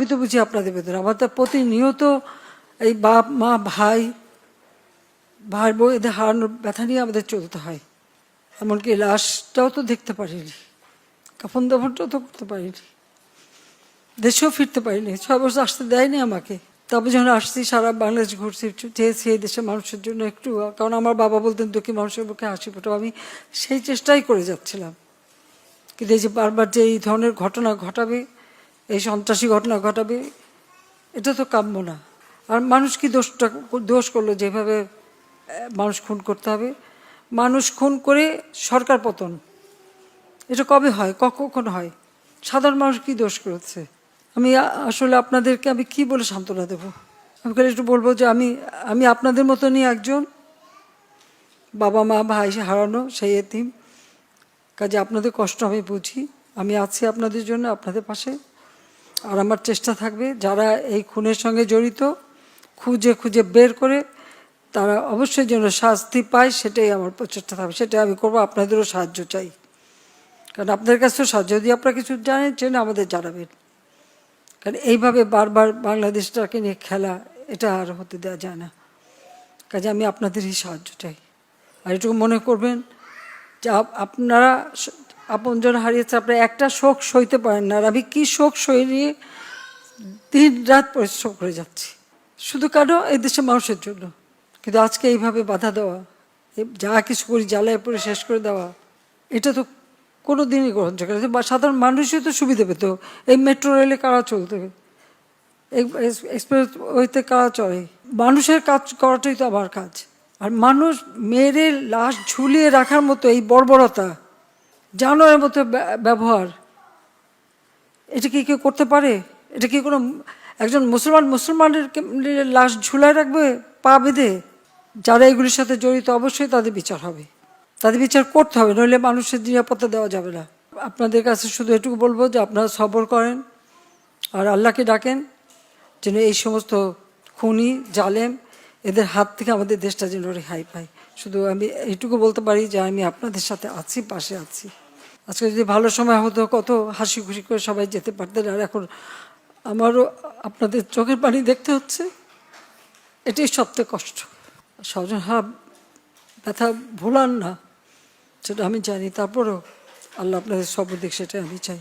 আমি তো বুঝি আপনাদের বেতন আমার তো প্রতিনিয়ত এই বাপ, মা, ভাই ভাই বউ এদের হারানোর ব্যথা নিয়ে আমাদের চলতে হয়। এমনকি লাশটাও তো দেখতে পারিনি। কাফন দাফনটাও তো করতে পারিনি। দেশেও ফিরতে পারিনি। ছয় বছর আসতে দেয়নি আমাকে। তবে যখন আসছি, সারা বাংলাদেশ ঘুরছি, চেয়েছি এই দেশের মানুষের জন্য একটু, কারণ আমার বাবা বলতেন, দুঃখী মানুষের মুখে হাসি ফোটাও। আমি সেই চেষ্টাই করে যাচ্ছিলাম। কিন্তু এই যে বারবার যে এই ধরনের ঘটনা ঘটাবে এই সন্ত্রাসী ঘটনা ঘটাবে, এটা তো কাম্য না। আর মানুষ কি দোষটা, দোষ করল যেভাবে মানুষ খুন করতে হবে? মানুষ খুন করে সরকার পতন। এটা কবে হয়? কখন হয়? সাধারণ মানুষ কি দোষ করেছে? আমি আসলে আপনাদেরকে আমি কি বলে সান্ত্বনা দেবো? আমি খালি একটু বলব যে আমি আমি আপনাদের মতনই একজন। বাবা, মা, ভাই হারানো সেই এতিম। কাজে আপনাদের কষ্ট আমি বুঝি। আমি আছি আপনাদের জন্য, আপনাদের পাশে। আর আমার চেষ্টা থাকবে যারা এই খুনের সঙ্গে জড়িত, খুঁজে খুঁজে বের করে তারা অবশ্যই যেন শাস্তি পায়, সেটাই আমার প্রচেষ্টা থাকবে। সেটাই আমি করব, আপনাদেরও সাহায্য চাই। কারণ আপনাদের কাছেও সাহায্য। যদি আপনারা কিছু জানেন জেনে আমাদের জানাবেন। কারণ এইভাবে বারবার বাংলাদেশটাকে নিয়ে খেলা, এটা আর হতে দেওয়া যায় না। কাজে আমি আপনাদেরই সাহায্য চাই। আর এটুকু মনে করবেন যে আপনারা আপনজন হারিয়েছে আপনারা একটা শোক সইতে পারেন না। আর আমি কী শোক সই নিয়ে দিন রাত পরিশ্রম করে যাচ্ছি। শুধু কেন? এই দেশের মানুষের জন্য। কিন্তু আজকে এইভাবে বাধা দেওয়া যা কিছু করি, জ্বালায় পরে শেষ করে দেওয়া, এটা তো কোনো দিনই গ্রহণযোগ্য। বা সাধারণ মানুষই তো সুবিধা পেত। এই মেট্রো রেলে কারা চলতে? এক্সপ্রেস ওইতে কারা চলে? মানুষের কাজ করাটাই তো আমার কাজ। আর মানুষ মেরে লাশ ঝুলিয়ে রাখার মতো এই বর্বরতা জানোয়ারের মতো ব্য- ব্যবহার। এটা কি কেউ করতে পারে? এটা কি কোনো একজন মুসলমান, মুসলমানের লাশ ঝুলায় রাখবে, পা বেঁধে? যারা এগুলির সাথে জড়িত, অবশ্যই তাদের বিচার হবে। তাদের বিচার করতে হবে, নইলে মানুষের নিরাপত্তা দেওয়া যাবে না। আপনাদের কাছে শুধু এটুকু বলব যে আপনারা সবর করেন, আর আল্লাহকে ডাকেন, যেন এই সমস্ত খুনি, জালেম এদের হাত থেকে আমাদের দেশটা যেন রেহাই পায়। শুধু আমি এইটুকু বলতে পারি যে আমি আপনাদের সাথে আছি, পাশে আছি। আজকে যদি ভালো সময় হতো, কত হাসি খুশি করে সবাই যেতে পারতেন। আর এখন আমারও আপনাদের চোখের পানি দেখতে হচ্ছে। এটাই সবচেয়ে কষ্ট। স্বজন, হা, ব্যথা ভোলান না, সেটা আমি জানি। তারপরেও আল্লাহ আপনাদের সর্বদিক সেটা আমি চাই।